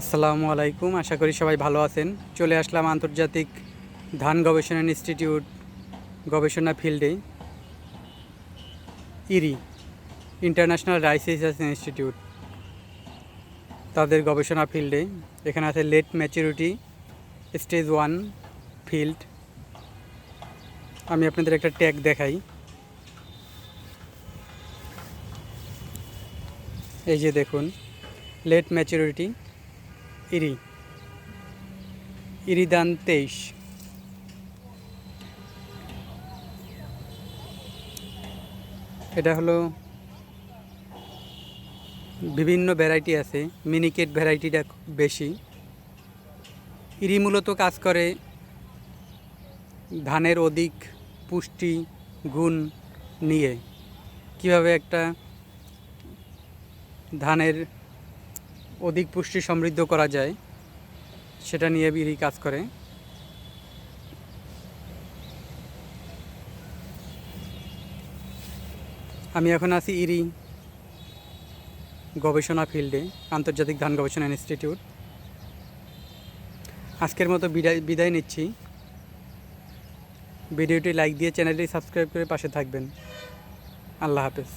আসসালামু আলাইকুম, আশা করি সবাই ভালো আছেন। চলে আসলাম আন্তর্জাতিক ধান গবেষণা ইনস্টিটিউট গবেষণা ফিল্ডে, ইরি, ইন্টারন্যাশনাল রাইস রিসার্চ ইনস্টিটিউট, তাদের গবেষণা ফিল্ডে। এখানে আছে late maturity, stage one, field. আমি আপনাদের একটা ট্যাগ দেখাই। এই যে দেখুন, লেট ম্যাচুরিটি। ইরি। ইরিদান তেইশ। এটা হলো বিভিন্ন ভ্যারাইটি আছে মিনিকেট ভ্যারাইটিটা বেশি। ইরি মূলত কাজ করে ধানের অধিক পুষ্টি গুণ নিয়ে। কীভাবে একটা ধানের অধিক পুষ্টি সমৃদ্ধ করা যায়, সেটা নিয়ে বিড়ি কাজ করে। আমি এখন আছি ইরি গবেষণা ফিল্ডে, আন্তর্জাতিক ধান গবেষণা ইনস্টিটিউট। আজকের মতো বিদায় বিদায় নিচ্ছি। ভিডিওটি লাইক দিয়ে চ্যানেলটি সাবস্ক্রাইব করে পাশে থাকবেন। আল্লাহ হাফেজ।